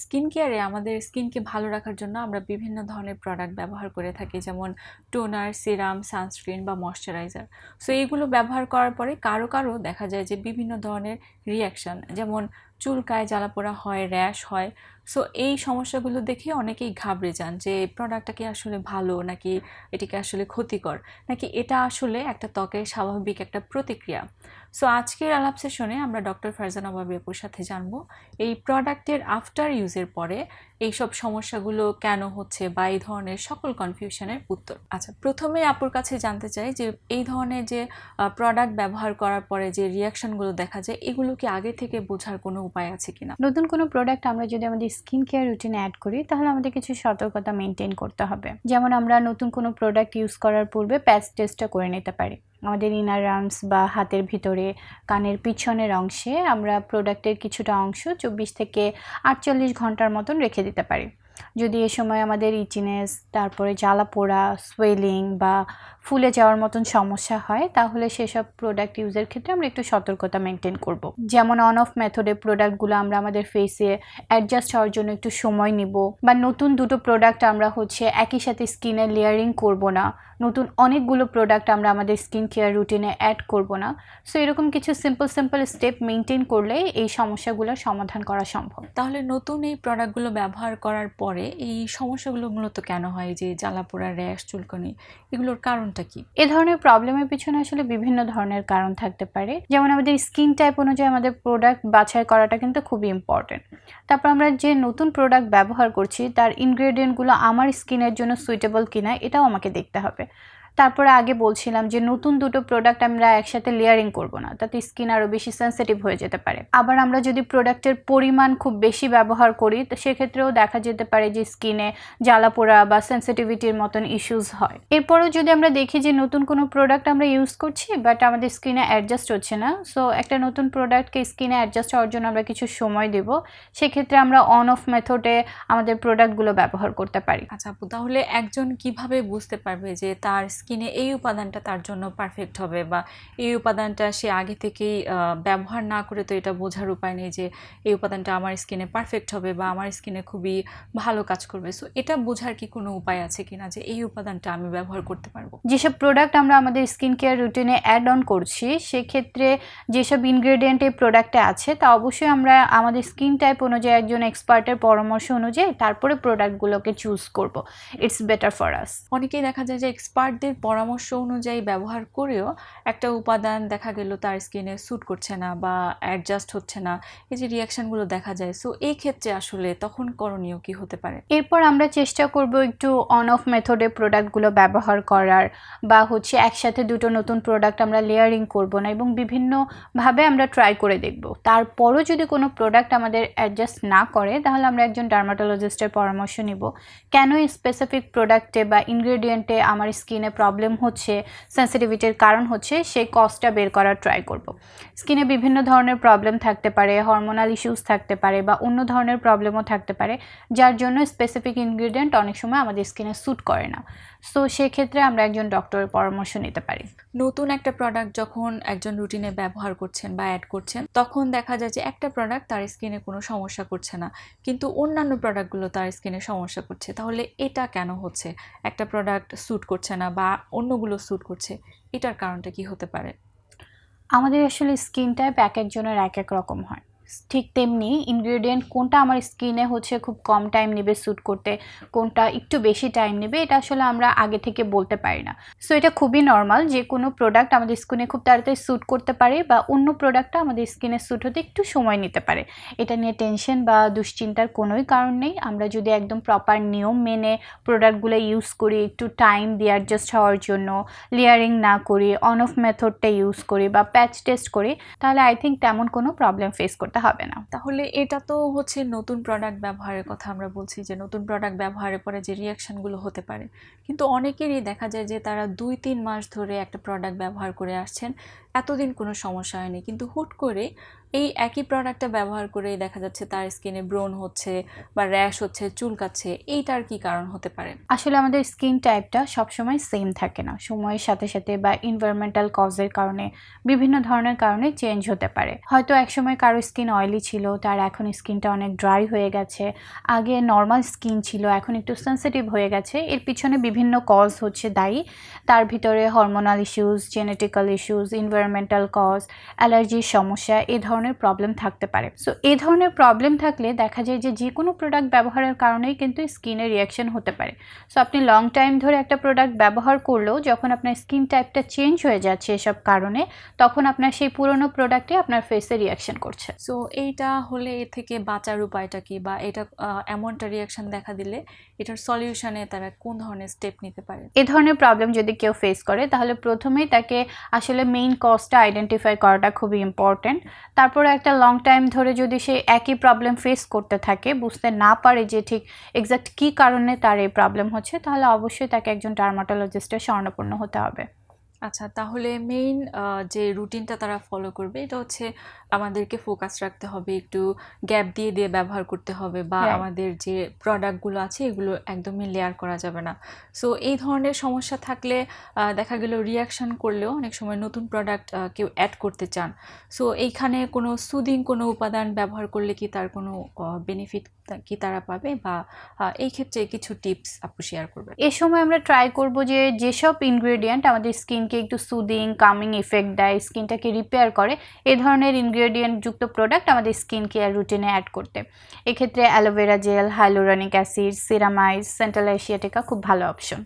Skin কেয়ারে আমাদের স্কিনকে ভালো রাখার জন্য আমরা বিভিন্ন ধরনের প্রোডাক্ট ব্যবহার করে থাকি, যেমন টোনার সিরাম সানস্ক্রিন বা ময়শ্চারাইজার সো এইগুলো ব্যবহার করার পরে কারও কারও দেখা যায় যে বিভিন্ন ধরনের রিয়াকশান যেমন চুলকায়, জ্বালাপোড়া হয়, র্যাশ হয়। সো এই সমস্যাগুলো দেখে অনেকেই ঘাবড়ে যান যে প্রোডাক্টটা কি আসলে ভালো নাকি এটিকে আসলে ক্ষতিকর? নাকি এটা আসলে একটা ত্বকের স্বাভাবিক একটা প্রতিক্রিয়া? সো আজকের আলাপ সেশনে আমরা ডক্টর ফারজানা বাবু আপুর সাথে জানব, এই প্রোডাক্টের আফটার ইউজের পরে এইসব সমস্যাগুলো কেন হচ্ছে বা এই ধরনের সকল কনফিউশনের উত্তর। আচ্ছা প্রথমে আপুর কাছে জানতে চাই যে, এই ধরনের যে প্রোডাক্ট ব্যবহার করার পরে যে রিয়াকশনগুলো দেখা যায়, এগুলো কি আগে থেকে বোঝার কোনো উপায় আছে কিনা। নতুন কোনো প্রোডাক্ট আমরা যদি আমাদের স্কিন কেয়ার রুটিনে অ্যাড করি, তাহলে আমাদের কিছু সতর্কতা মেনটেন করতে হবে। যেমন আমরা নতুন কোনো প্রোডাক্ট ইউজ করার পূর্বে প্যাচ টেস্টটা করে নিতে পারি। আমাদের ইনার আর্মস বা হাতের ভিতরে, কানের পিছনের অংশে আমরা প্রোডাক্টের কিছুটা অংশ চব্বিশ থেকে আটচল্লিশ ঘণ্টার মতন রেখে দিতে পারি। যদি এ সময় আমাদের ইচিনেস তারপরে জ্বালা পোড়া সোয়েলিং বা ফুলে যাওয়ার মতন সমস্যা হয়, তাহলে সেসব প্রোডাক্ট ইউজের ক্ষেত্রে আমরা একটু সতর্কতা মেনটেন করব। যেমন অন অফ মেথডে প্রোডাক্টগুলো আমরা আমাদের ফেসে অ্যাডজাস্ট হওয়ার জন্য একটু সময় নিব, বা নতুন দুটো প্রোডাক্ট আমরা হচ্ছে একই সাথে স্কিনে লেয়ারিং করব না, নতুন অনেকগুলো প্রোডাক্ট আমরা আমাদের স্কিন কেয়ার রুটিনে অ্যাড করব না সো এরকম কিছু সিম্পল সিম্পল স্টেপ মেনটেন করলে এই সমস্যাগুলোর সমাধান করা সম্ভব তাহলে নতুন এই প্রোডাক্টগুলো ব্যবহার করার পরে এই সমস্যাগুলো মূলত কেন হয়? যে জ্বালা পোড়া র্যাশ, চুলকানি, এগুলোর কারণটা কি? এ ধরনের প্রবলেমের পিছনে আসলে বিভিন্ন ধরনের কারণ থাকতে পারে। যেমন আমাদের স্কিন টাইপ অনুযায়ী আমাদের প্রোডাক্ট বাছাই করাটা কিন্তু খুবই ইম্পর্টেন্ট তারপর আমরা যে নতুন প্রোডাক্ট ব্যবহার করছি, তার ইনগ্রেডিয়েন্টগুলো আমার স্কিনের জন্য সুইটেবল কিনা, এটাও আমাকে দেখতে হবে। তারপরে আগে বলছিলাম যে নতুন দুটো প্রোডাক্ট আমরা একসাথে লেয়ারিং করব না, তাতে স্কিন আরও বেশি সেন্সিটিভ হয়ে যেতে পারে। আবার আমরা যদি প্রোডাক্টের পরিমাণ খুব বেশি ব্যবহার করি, তো সেক্ষেত্রেও দেখা যেতে পারে যে স্কিনে জ্বালা পোড়া বা সেন্সিটিভিটির মতন ইস্যুস হয়। এরপরেও যদি আমরা দেখি যে নতুন কোনো প্রোডাক্ট আমরা ইউজ করছি বাট আমাদের স্কিনে অ্যাডজাস্ট হচ্ছে না সো একটা নতুন প্রোডাক্টকে স্কিনে অ্যাডজাস্ট হওয়ার জন্য আমরা কিছু সময় দেব, সেক্ষেত্রে আমরা অন অফ মেথডে আমাদের প্রোডাক্টগুলো ব্যবহার করতে পারি। আচ্ছা তাহলে একজন কীভাবে বুঝতে পারবে যে তার স্কিনে এই উপাদানটা তার জন্য পারফেক্ট হবে বা এই উপাদানটা সে আগে থেকেই ব্যবহার না করে তো এটা বোঝার উপায় নেই যে এই উপাদানটা আমার স্কিনে পারফেক্ট হবে বা আমার স্কিনে খুবই ভালো কাজ করবে। সো এটা বোঝার কি কোনো উপায় আছে কিনা যে এই উপাদানটা আমি ব্যবহার করতে পারব? যেসব প্রোডাক্ট আমরা আমাদের স্কিন কেয়ার রুটিনে অ্যাড অন করছি সেক্ষেত্রে যেসব ইনগ্রেডিয়েন্ট এই প্রোডাক্টে আছে তা অবশ্যই আমরা আমাদের স্কিন টাইপ অনুযায়ী একজন এক্সপার্টের পরামর্শ অনুযায়ী তারপরে প্রোডাক্টগুলোকে চুজ করব। ইটস বেটার ফর আস অনেকেই দেখা যায় যে এক্সপার্টদের পরামর্শ অনুযায়ী ব্যবহার করেও একটা উপাদান দেখা গেল তার স্কিনে স্যুট করছে না বা অ্যাডজাস্ট হচ্ছে না, এই যে রিয়াকশনগুলো দেখা যায়। সো এই ক্ষেত্রে আসলে তখন করণীয় কি হতে পারে? এরপর আমরা চেষ্টা করব একটু অন অফ মেথডে প্রোডাক্টগুলো ব্যবহার করার বা হচ্ছে একসাথে দুটো নতুন প্রোডাক্ট আমরা লেয়ারিং করব না এবং বিভিন্নভাবে আমরা ট্রাই করে দেখব। তারপরও যদি কোনো প্রোডাক্ট আমাদের অ্যাডজাস্ট না করে, তাহলে আমরা একজন ডার্মাটোলজিস্টের পরামর্শ নিব। কেন স্পেসিফিক প্রোডাক্টে বা ইনগ্রেডিয়েন্টে আমার স্কিনে প্রবলেম হচ্ছে সেন্সিটিভিটির কারণ হচ্ছে সেই কজটা বের করার ট্রাই করব। স্কিনে বিভিন্ন ধরনের প্রবলেম থাকতে পারে হরমোনাল ইস্যুস থাকতে পারে বা অন্য ধরনের প্রবলেমও থাকতে পারে, যার জন্য স্পেসিফিক ইনগ্রেডিয়েন্ট অনেক সময় আমাদের স্কিনে স্যুট করে না। সো সেক্ষেত্রে আমরা একজন ডক্টরের পরামর্শ নিতে পারি। নতুন একটা প্রোডাক্ট যখন একজন রুটিনে ব্যবহার করছেন বা অ্যাড করছেন, তখন দেখা যায় যে একটা প্রোডাক্ট তার স্কিনে কোনো সমস্যা করছে না। কিন্তু অন্যান্য প্রোডাক্টগুলো তার স্কিনে সমস্যা করছে। তাহলে এটা কেন হচ্ছে? একটা প্রোডাক্ট স্যুট করছে না বা অন্যগুলো স্যুট করছে। এটার কারণটা কি হতে পারে? আমাদের আসলে স্কিন টাইপ এক একজনের এক এক রকম হয়। ঠিক তেমনি ইনগ্রেডিয়েন্ট কোনটা আমার স্কিনে হচ্ছে খুব কম টাইম নেবে স্যুট করতে, কোনটা একটু বেশি টাইম নেবে, এটা আসলে আমরা আগে থেকে বলতে পারি না। সো এটা খুবই নর্মাল যে কোনো প্রোডাক্ট আমাদের স্কিনে খুব তাড়াতাড়ি স্যুট করতে পারে বা অন্য প্রোডাক্টটা আমাদের স্কিনে স্যুট হতে একটু সময় নিতে পারে। এটা নিয়ে টেনশন বা দুশ্চিন্তার কোনোই কারণ নেই। আমরা যদি একদম প্রপার নিয়ম মেনে প্রোডাক্টগুলো ইউজ করি, একটু টাইম দিয়ে অ্যাডজাস্ট হওয়ার জন্য লেয়ারিং না করি অন অফ মেথডটা ইউজ করি বা প্যাচ টেস্ট করি, তাহলে আই থিঙ্ক তেমন কোনো প্রবলেম ফেস করতে হবে না। তাহলে এটা তো হচ্ছে নতুন প্রোডাক্ট ব্যবহারের কথা আমরা বলছি যে নতুন প্রোডাক্ট ব্যবহারের পরে যে রিয়াকশানগুলো হতে পারে। কিন্তু অনেকেরই দেখা যায় যে তারা দুই, তিন মাস ধরে একটা প্রোডাক্ট ব্যবহার করে আসছেন, এতদিন কোনো সমস্যা হয়নি। কিন্তু হুট করে এই একই প্রোডাক্টটা ব্যবহার করে দেখা যাচ্ছে তার স্কিনে ব্রণ হচ্ছে বা র্যাশ হচ্ছে, চুলকাচ্ছে, এইটার কি কারণ হতে পারে? আসলে আমাদের স্কিন টাইপটা সবসময় সেম থাকে না। সময়ের সাথে সাথে বা এনভায়রনমেন্টাল কজের কারণে বিভিন্ন ধরনের কারণে চেঞ্জ হতে পারে। হয়তো একসময় কারও স্কিন অয়েলি ছিল, তার এখন স্কিনটা অনেক ড্রাই হয়ে গেছে, আগে নর্মাল স্কিন ছিল, এখন একটু সেন্সিটিভ হয়ে গেছে, এর পিছনে বিভিন্ন কজ হচ্ছে দায়ী। তার ভিতরে hormonal issues genetical issues environmental cause অ্যালার্জির সমস্যা, এ ধরনের প্রবলেম থাকতে পারে। সো এ ধরনের প্রবলেম থাকলে দেখা যায় যে যে কোনো প্রোডাক্ট ব্যবহারের কারণেই কিন্তু স্কিনের রিয়াকশন হতে পারে। সো আপনি লং টাইম ধরে একটা প্রোডাক্ট ব্যবহার করলেও যখন আপনার স্কিন টাইপটা চেঞ্জ হয়ে যাচ্ছে এসব কারণে তখন আপনার সেই পুরনো প্রোডাক্টে আপনার ফেসে রিয়াকশন করছে। সো এইটা হলে এ থেকে বাঁচার উপায়টা কি? বা এটা এমনটা রিয়াকশন দেখা দিলে এটার সলিউশনে তারা কোন ধরনের স্টেপ নিতে পারে? এ ধরনের প্রবলেম যদি কেউ ফেস করে তাহলে প্রথমেই তাকে আসলে মেইন কজটা আইডেন্টিফাই করাটা খুবই ইম্পর্টেন্ট তারপরে একটা লং টাইম ধরে যদি সে একই প্রবলেম ফেস করতে থাকে, বুঝতে না পারে যে ঠিক এক্স্যাক্ট কী কারণে তার এই প্রবলেম হচ্ছে, তাহলে অবশ্যই তাকে একজন টার্মাটোলজিস্টের স্বর্ণপূর্ণ হতে হবে। আচ্ছা তাহলে মেইন যে রুটিনটা তারা ফলো করবে এটা হচ্ছে আমাদেরকে ফোকাস রাখতে হবে একটু গ্যাপ দিয়ে দিয়ে ব্যবহার করতে হবে বা Right. আমাদের যে প্রোডাক্টগুলো আছে এগুলো একদমই লেয়ার করা যাবে না। সো এই ধরনের সমস্যা থাকলে আহ, দেখা গেল রিয়াকশন করলেও অনেক সময় নতুন প্রোডাক্ট কেউ অ্যাড করতে চান। সো এইখানে কোনো সুদিং কোনো উপাদান ব্যবহার করলে কি তার কোনো বেনিফিট কি তারা পাবে বা আহ, এই ক্ষেত্রে কিছু টিপস আপু শেয়ার করবেন? এ সময় আমরা ট্রাই করব যে যেসব ইনগ্রেডিয়েন্ট আমাদের স্কিনকে একটু সুদিং কামিং ইফেক্ট দেয় স্কিনটাকে রিপেয়ার করে, এ ধরনের ইনগ্রেডিয়েন্ট যুক্ত প্রোডাক্ট আমাদের স্কিন কেয়ার রুটিনে অ্যাড করতে। এক্ষেত্রে aloe vera gel hyaluronic acid ceramides centella asiatica খুব ভালো অপশন